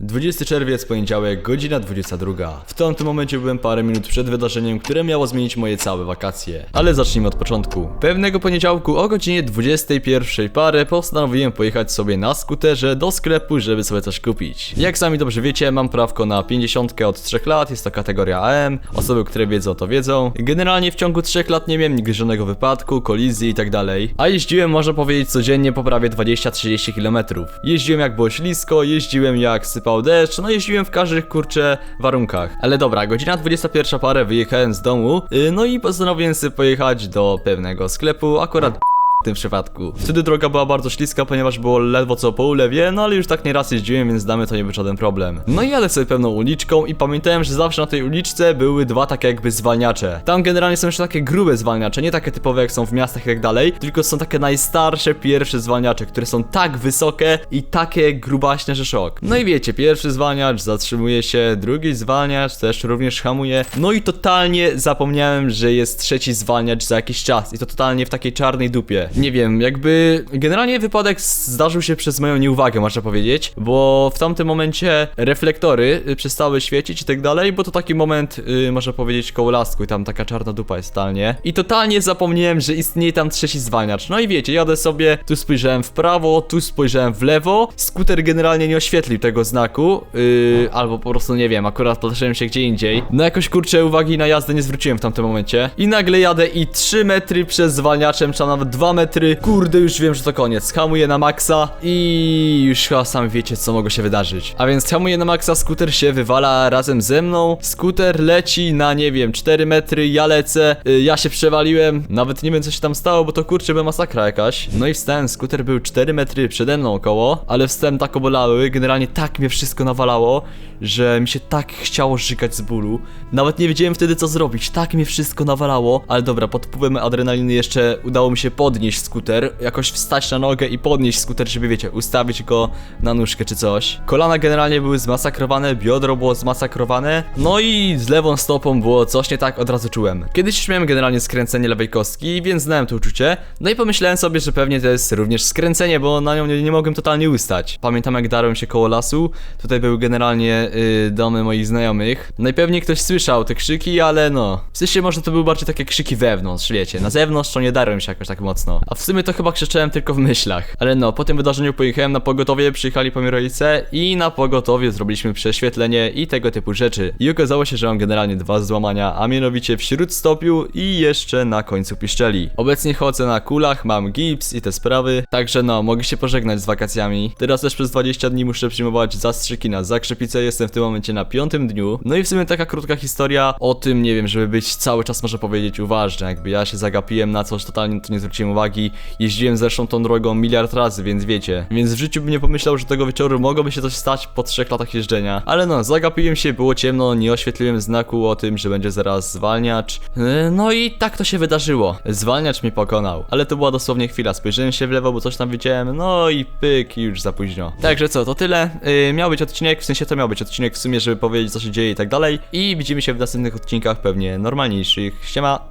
20 czerwiec, poniedziałek, godzina 22. W tamtym momencie byłem parę minut przed wydarzeniem, które miało zmienić moje całe wakacje. Ale zacznijmy od początku. Pewnego poniedziałku o godzinie 21 parę postanowiłem pojechać sobie na skuterze do sklepu, żeby sobie coś kupić. Jak sami dobrze wiecie, mam prawko na 50 od 3 lat, jest to kategoria AM. Osoby, które wiedzą, to wiedzą. Generalnie w ciągu 3 lat nie miałem nigdy żadnego wypadku, kolizji i tak. A jeździłem, można powiedzieć, codziennie po prawie 20-30 km. Jeździłem jak było ślisko, jeździłem jak deszcz, no jeździłem w każdych kurcze warunkach. Ale dobra, godzina 21 parę wyjechałem z domu, yy, no i postanowiłem sobie pojechać do pewnego sklepu, akurat tym przypadku. Wtedy droga była bardzo śliska, ponieważ było ledwo co po ulewie, no ale już tak nieraz jeździłem, więc damy to nie był żaden problem. No i jadę sobie pewną uliczką i pamiętałem, że zawsze na tej uliczce były dwa takie jakby zwalniacze. Tam generalnie są jeszcze takie grube zwalniacze, nie takie typowe jak są w miastach i tak dalej, tylko są takie najstarsze pierwsze zwalniacze, które są tak wysokie i takie grubaśne, że szok. No i wiecie, pierwszy zwalniacz zatrzymuje się, drugi zwalniacz też również hamuje, no i totalnie zapomniałem, że jest trzeci zwalniacz za jakiś czas i to totalnie w takiej czarnej dupie. Nie wiem, jakby generalnie wypadek zdarzył się przez moją nieuwagę, można powiedzieć, bo w tamtym momencie reflektory y, przestały świecić i tak dalej, bo to taki moment, y, można powiedzieć, koło lasku i tam taka czarna dupa jest totalnie. I totalnie zapomniałem, że istnieje tam trzeci zwalniacz. No i wiecie, jadę sobie, tu spojrzałem w prawo, tu spojrzałem w lewo, skuter generalnie nie oświetlił tego znaku, yy, albo po prostu nie wiem, akurat patrzyłem się gdzie indziej. No jakoś kurczę uwagi na jazdę nie zwróciłem w tamtym momencie. I nagle jadę i 3 metry przed zwalniaczem, czy nawet 2 metry, kurde już wiem, że to koniec. Hamuję na maksa i już chyba sami wiecie co mogło się wydarzyć. A więc hamuję na maksa, skuter się wywala razem ze mną, skuter leci na nie wiem, 4 metry, ja lecę, y, ja się przewaliłem, nawet nie wiem co się tam stało, bo to kurczę była masakra jakaś. No i wstałem, skuter był 4 metry przede mną około, ale wstałem tak obolały, generalnie tak mnie wszystko nawalało, że mi się tak chciało żygać z bólu. Nawet nie wiedziałem wtedy co zrobić, tak mnie wszystko nawalało, ale dobra, pod wpływem adrenaliny jeszcze udało mi się podnieść skuter, jakoś wstać na nogę i podnieść skuter, żeby wiecie, ustawić go na nóżkę czy coś. Kolana generalnie były zmasakrowane, biodro było zmasakrowane, no i z lewą stopą było coś nie tak, od razu czułem. Kiedyś już miałem generalnie skręcenie lewej kostki, więc znałem to uczucie, no i pomyślałem sobie, że pewnie to jest również skręcenie, bo na nią nie, nie mogłem totalnie ustać. Pamiętam jak darłem się koło lasu, tutaj były generalnie y, domy moich znajomych. Najpewniej ktoś słyszał te krzyki, ale no. W sensie może to były bardziej takie krzyki wewnątrz, wiecie. Na zewnątrz to nie darłem się jakoś tak mocno. A w sumie to chyba krzyczałem tylko w myślach. Ale no, po tym wydarzeniu pojechałem na pogotowie, przyjechali po mnie rodzice i na pogotowie zrobiliśmy prześwietlenie i tego typu rzeczy. I okazało się, że mam generalnie dwa złamania, a mianowicie w śródstopiu i jeszcze na końcu piszczeli. Obecnie chodzę na kulach, mam gips i te sprawy. Także no, mogę się pożegnać z wakacjami. Teraz też przez 20 dni muszę przyjmować zastrzyki na zakrzepicę, jestem w tym momencie na piątym dniu. No i w sumie taka krótka historia o tym, nie wiem, żeby być cały czas, może powiedzieć, uważny. Jakby ja się zagapiłem na coś, totalnie to nie zwróciłem uwagi. Jeździłem zresztą tą drogą miliard razy, więc wiecie. Więc w życiu bym nie pomyślał, że tego wieczoru mogłoby się coś stać po trzech latach jeżdżenia. Ale no, zagapiłem się, było ciemno, nie oświetliłem znaku o tym, że będzie zaraz zwalniacz. Yy, No i tak to się wydarzyło. Zwalniacz mi pokonał. Ale to była dosłownie chwila. Spojrzałem się w lewo, bo coś tam widziałem, no i pyk, już za późno. Także co, to tyle. Yy, miał być odcinek, w sensie to miał być odcinek w sumie, żeby powiedzieć co się dzieje i tak dalej. I widzimy się w następnych odcinkach, pewnie normalniejszych. Siema!